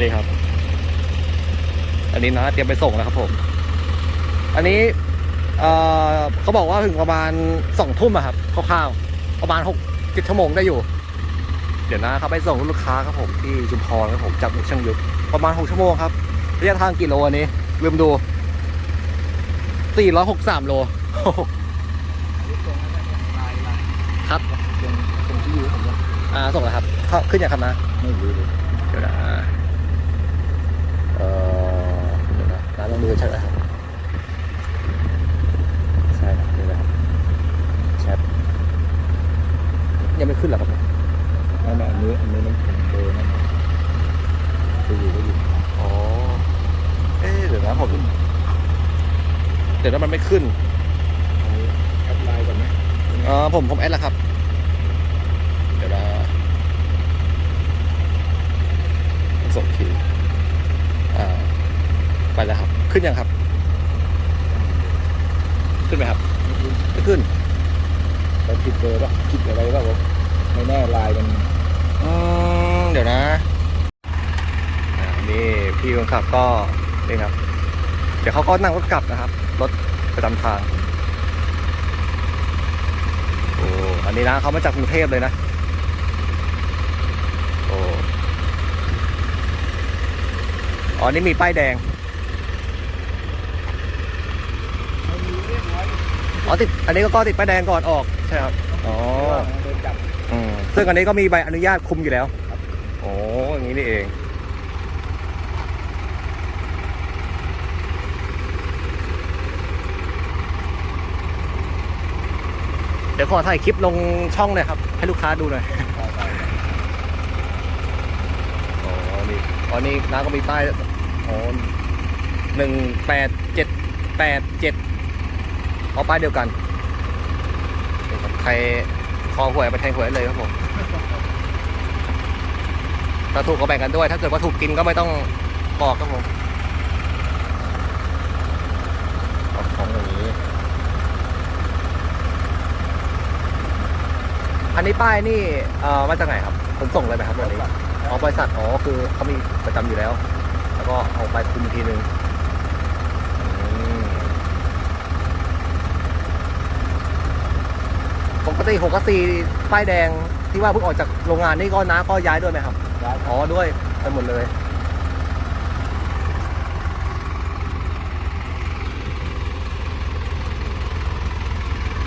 นี่ครับ อันนี้นะเตรียมไปส่งแล้วครับผม อันนี้เอ่อเขาบอกว่าถึงประมาณสองทุ่มอะครับคร่าวๆประมาณหกเจ็ดชั่วโมงได้อยู่ เดี๋ยวนะครับไปส่งลูกค้าครับผมที่ชุมพรครับผมจากช่างยุทธประมาณหกชั่วโมงครับระยะทางกี่โลอันนี้ลืมดูสี่ร้อยหกสามโลครับตรงตรงที่อยู่ผมว่าอ่าส่งแล้วครับเข้าขึ้นอย่างครับนะ ไม่รู้เลยเดี๋ยวนะเอ่อเดี๋ยวนะร้านลอใช่ไหมครับใช่ครับนี่นะครับแชทยังไม่ขึ้นหรอครับเนี่ยไม่ไม่อันนี้อันนี้มันผมเบอร์นั่นจะอยู่ก็อยู่อ๋อเอ๊ะเดี๋ยวนะผมเดี๋ยวนะมันไม่ขึ้นแอดไลน์ก่อนไหมเออผมผมแอดแล้วครับ เดี๋ยวนะส่งทีอ่า ไปแล้วครับ ขึ้นยังครับ ขึ้นไหมครับไม่ขึ้นแต่ผิดเบอร์ป่ะผิดอะไรป่ะผมไม่แน่ไลน์มันอืมเดี๋ยวนะอ่านี่พี่คนขับก็นี่ครับ เดี๋ยวเขาก็นั่งรถกลับนะครับ รถประจำทางโอ้อันนี้นะเขามาจากกรุงเทพเลยนะโอ้อ๋อนี่มีป้ายแดง อ๋อติดอันนี้ก็ก็ติดป้ายแดงก่อนออกใช่ครับอ๋อโดนจับอืมซึ่งอันนี้ก็มีใบอนุญาตคุมอยู่แล้วโอ้อย่างนี้นี่เอง เดี๋ยวขอถ่ายคลิปลงช่องเลยครับ ให้ลูกค้าดูหน่อยอ๋อนี่อ๋อนี่น้าก็มีป้ายอ๋อหนึ่งแปดเจ็ดแปดเจ็ด เอาป้ายเดียวกันนี่ครับใครคอหวยเอาไปแทงหวยเลยครับผมถ้าถูกก็แบ่งกันด้วย ถ้าเกิดว่าถูกกินก็ไม่ต้องบอกครับผมเอาของอย่างนี้ อันนี้ป้ายนี่เอ่อมาจากไหนครับขนส่งเลยไหมครับวันนี้อ๋อบริษัทอ๋อคือเขามีประจำอยู่แล้ว แล้วก็เอาไปคุมอีกทีนึงอืม ปกติหกกสีป้ายแดงที่ว่าเพิ่งออกจากโรงงานนี่ก็น้าก็ย้ายด้วยไหมครับย้ายอ๋อด้วยไปหมดเลย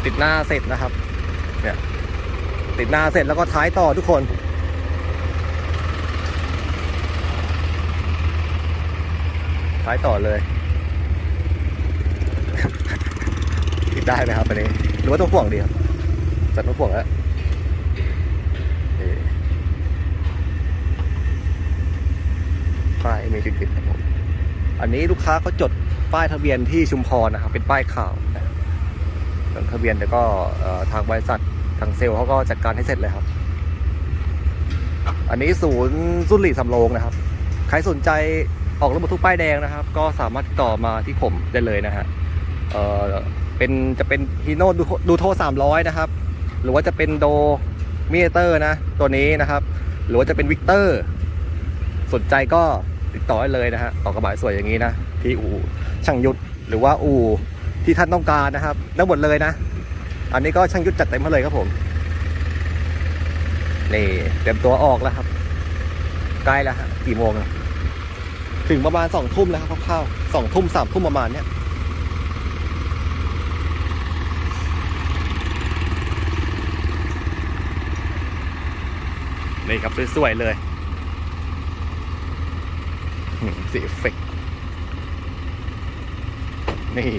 ติดหน้าเสร็จนะครับ เนี่ย ติดหน้าเสร็จแล้วก็ท้ายต่อทุกคน ท้ายต่อเลย ติดได้ไหมครับอันนี้ หรือว่าต้องห่วงดีครับ จัดต้องห่วงแล้วป้ายมีจุดติดครับผมอันนี้ลูกค้าเขาจดป้ายทะเบียนที่ชุมพรนะครับ เป็นป้ายข่าวนะลงทะเบียนแต่ก็ทางบริษัททางเซลล์เขาก็จัดการให้เสร็จเลยครับ อันนี้ศูนย์สุริสำโรงนะครับ ใครสนใจออกรถบรรทุกป้ายแดงนะครับ ก็สามารถติดต่อมาที่ผมได้เลยนะฮะ เออเป็นจะเป็นฮีโน่ดูดูโทสามร้อยนะครับ หรือว่าจะเป็นโดมิเตอร์นะ ตัวนี้นะครับ หรือว่าจะเป็นวิกเตอร์ สนใจก็ติดต่อได้เลยนะฮะต่อกระบะสวยอย่างนี้นะ ที่อู่ช่างยุทธหรือว่าอู่ที่ท่านต้องการนะครับได้หมดเลยนะ อันนี้ก็ช่างยุทธจัดเต็มมาเลยครับผมนี่เตรียมตัวออกแล้วครับ ใกล้แล้วฮะกี่โมงถึงประมาณสองทุ่มแล้วครับคร่าวๆสองทุ่มสามทุ่มประมาณเนี้ย นี่ครับสวยๆเลยสีเอฟเฟกนี่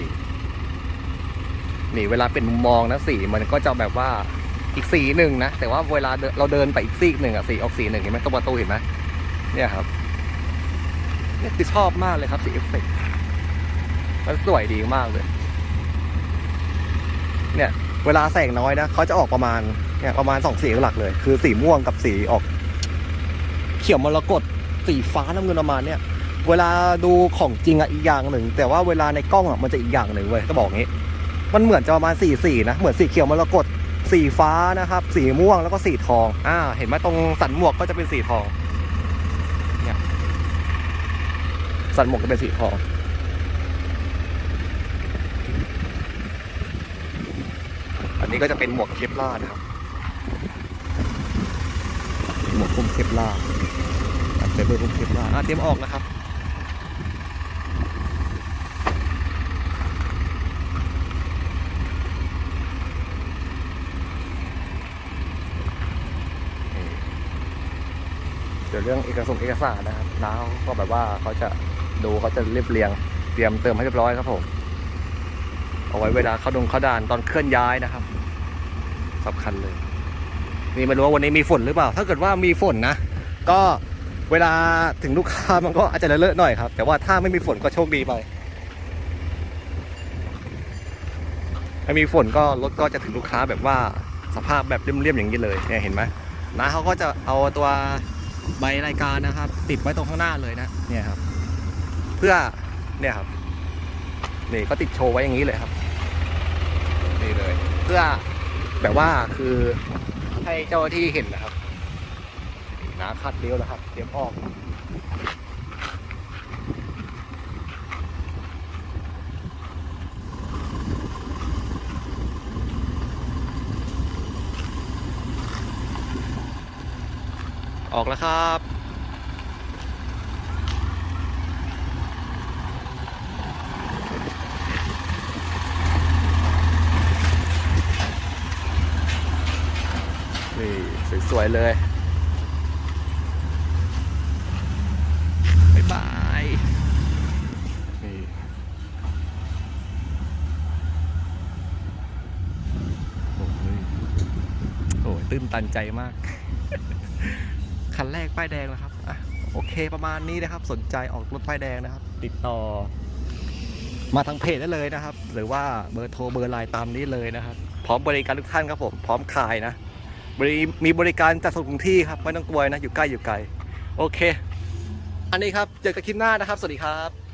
นี่เวลาเป็นมุมมองนะสีมันก็จะแบบว่าอีกสีหนึ่งนะ แต่ว่าเวลาเราเดินไปอีกซีกหนึ่งอะสีออกสีหนึ่งเห็นไหมตรงประตูเห็นไหมเนี่ยครับเนี่ยคือชอบมากเลยครับสีเอฟเฟกต์มันสวยดีมากเลย เนี่ย เวลาแสงน้อยนะเขาจะออกประมาณ เนี่ยประมาณสองสีหลักเลย คือสีม่วงกับสีออก เขียวมรกตสีฟ้าน้ำเงินประมาณเนี่ยเวลาดูของจริงอะอีกอย่างหนึ่ง แต่ว่าเวลาในกล้องอะมันจะอีกอย่างหนึ่งเว้ยต้องบอกงี้ มันเหมือนจะประมาณสีสีนะเหมือนสีเขียวมรกตสีฟ้านะครับ สีม่วงแล้วก็สีทอง อ่า เห็นไหมตรงสันหมวกก็จะเป็นสีทอง เนี่ยสันหมวกจะเป็นสีทองอันนี้ก็จะเป็นหมวกเคปลาร์นะครับ หมวกคลุมเคปลาร์อันเซเบอร์คลุมเคปลาร์อะเตรียมออกนะครับเดี๋ยวเรื่องเอกสารเอกสารนะครับแล้วก็แบบว่าเขาจะดูเขาจะเรียบเรียง เตรียมเติมให้เรียบร้อยครับผม เอาไว้เวลาเข้าดงเข้าด่านตอนเคลื่อนย้ายนะครับสำคัญเลย นี่ไม่รู้ว่าวันนี้มีฝนหรือเปล่า ถ้าเกิดว่ามีฝนนะ ก็เวลาถึงลูกค้ามันก็อาจจะเลอะๆหน่อยครับ แต่ว่าถ้าไม่มีฝนก็โชคดีไปไม่มีฝนก็รถก็จะถึงลูกค้าแบบว่าสภาพแบบเรียบๆอย่างนี้เลยเนี่ยเห็นไหมนะเขาก็จะเอาตัวใบรายการนะครับ ติดไว้ตรงข้างหน้าเลยนะเนี่ยครับ เพื่อเนี่ยครับนี่ก็ติดโชว์ไว้อย่างนี้เลยครับนี่เลย เพื่อแบบว่าคือ ให้เจ้าที่เห็นนะครับนาคัดเลี้ยวแล้วครับ เตรียมออกออกแล้วครับ นี่ สวย ๆ เลยบ๊ายบายนี่โอ้ยโอ้ยตื้นตันใจมาก คันแรกป้ายแดงแล้วครับอะโอเคประมาณนี้นะครับ สนใจออกรถป้ายแดงนะครับ ติดต่อ มาทางเพจได้เลยนะครับ หรือว่าเบอร์โทรเบอร์ไลน์ตามนี้เลยนะครับ พร้อมบริการทุกท่านครับผม พร้อมขายนะ บริมีบริการจัดส่งถึงที่ครับ ไม่ต้องกลัวนะ อยู่ใกล้อยู่ไกล โอเค อันนี้ครับ เจอกันคลิปหน้านะครับ สวัสดีครับ